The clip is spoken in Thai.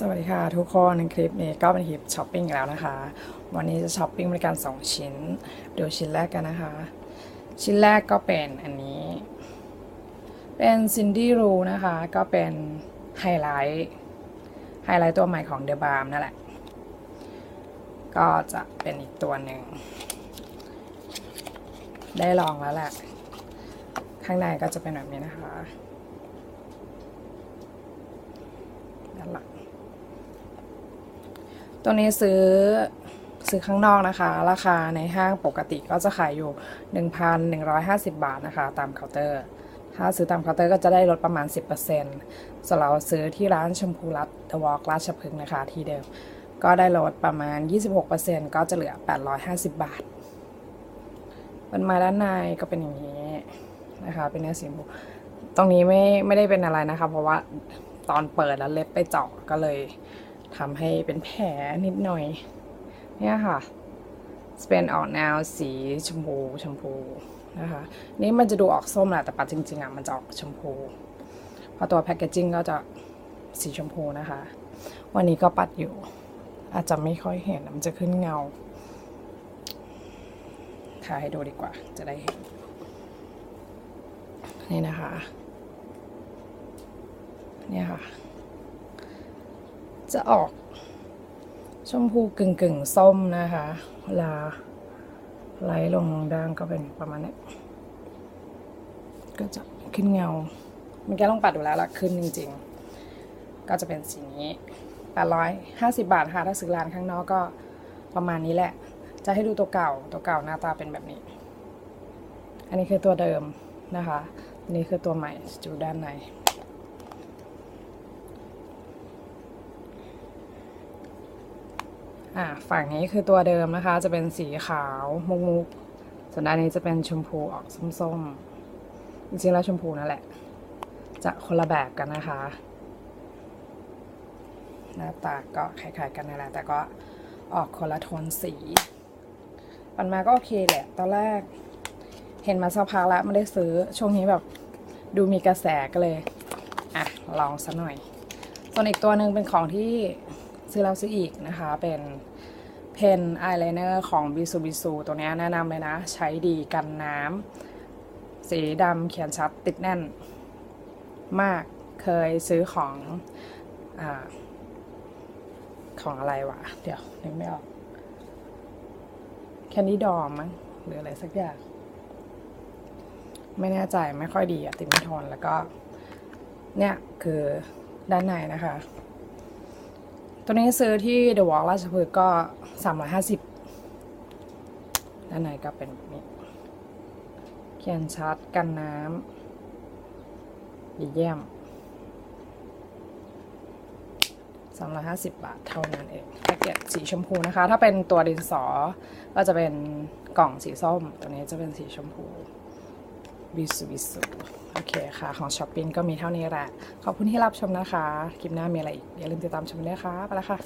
สวัสดีค่ะทุกคนในคลิปนี้ก็เป็นคลิปช้อปปิ้งแล้วนะคะ วันนี้จะช้อปปิ้งบริการ 2 ชิ้นเดี๋ยวชิ้นแรกกันนะคะ ชิ้นแรกก็เป็นอันนี้ เป็นซินดี้รูนะคะ ก็เป็นไฮไลท์ไฮไลท์ตัวใหม่ของเดอะบาร์มนั่นแหละ ก็จะเป็นอีกตัวหนึ่ง ได้ลองแล้วแหละ ข้างในก็จะเป็นแบบนี้นะคะด้านหลัง ตัวนี้ซื้อซื้อข้างนอกนะคะ ราคาในห้างปกติก็จะขายอยู่ 1,150 บาทนะคะ ตามเคาน์เตอร์ ถ้าซื้อตามเคาน์เตอร์ก็จะได้ลดประมาณ 10%ส่วนเราซื้อที่ร้านชมพูรัตเดอะวอล์กราชพฤกษ์นะคะ ที่เดิม ก็ได้ลดประมาณ 26%ก็จะเหลือ 850 บาทเป็นมาด้านในก็เป็นอย่างนี้นะคะ เป็นเนื้อสีชมพูตรงนี้ไม่ไม่ได้เป็นอะไรนะคะ เพราะว่าตอนเปิดแล้วเล็บไปเจาะก็เลย ทำให้เป็นแผลนิดหน่อย เนี่ยค่ะจะเป็นออกแนวสีชมพูชมพูนะคะ นี่มันจะดูออกส้มแหละแต่ปัดจริงๆอะมันจะออกชมพูเพราะตัวแพคเกจจิ้งก็จะสีชมพูนะคะ วันนี้ก็ปัดอยู่ อาจจะไม่ค่อยเห็นมันจะขึ้นเงาถ่ายให้ดูดีกว่าจะได้เห็น นี่นะคะ เนี่ยค่ะ จะออกชมพูกึ่งกึ่งส้มนะคะเวลาไล่ลงด่างก็เป็นประมาณนี้ก็จะขึ้นเงาเมันแกต้ลองปัดดูแล้วละขึ้นจริง ๆ ก็จะเป็นสีนี้ 850 บาทค่ะถ้าซื้อร้านข้างนอกก็ประมาณนี้แหละ จะให้ดูตัวเก่าตัวเก่าหน้าตาเป็นแบบนี้ อันนี้คือตัวเดิมนะคะนนี้คือตัวใหม่อยู่ด้านใน อ่าฝั่งนี้คือตัวเดิมนะคะ จะเป็นสีขาวมุกมุกๆส่วนด้านนี้จะเป็นชมพูออกส้มๆ จริงๆแล้วชมพูนั่นแหละ จะคนละแบบกันนะคะ หน้าตาก็คล้ายๆกันนั่นแหละแต่ก็ออกคนละโทนสีปันมาก็โอเคแหละ ตอนแรก เห็นมาสักพักแล้วไม่ได้ซื้อช่วงนี้แบบดูมีกระแสก็เลย อะ ลองซะหน่อย ส่วนอีกตัวหนึ่งเป็นของที่ ซื้อแล้วซื้ออีกนะคะเป็นเพนอายไลเนอร์ของบิซูบิซูตัวนี้แนะนำเลยนะ ใช้ดีกันน้ำสีดำเขียนชัดติดแน่น มากเคยซื้อของอของอะไรวะ เดี๋ยวนึกไม่ออกแคนดี้ดอมมั้งหรืออะไรสักอย่าง ไม่แน่ใจไม่ค่อยดีอะติดไม่ทนแล้วก็ เนี่ยคือด้านในนะคะ ตัวนี้ซื้อที่เดอะวอลราชพฤกษ์ก็สามร้อยห้าสิบด้านในก็เป็นแบบนี้ เขียนชัดกันน้ำดีเยี่ยมสามร้อยห้าสิบบาทเท่านั้นเองแพ็กเกจสีชมพูนะคะ ถ้าเป็นตัวดินสอ ก็จะเป็นกล่องสีส้ม ตัวนี้จะเป็นสีชมพู บิสุบิสุโอเคค่ะ ของช้อปปิ้งก็มีเท่านี้แหละ ขอบคุณที่รับชมนะคะ คลิปหน้ามีอะไรอีก อย่าลืมติดตามชมด้วยค่ะ ไปแล้วค่ะ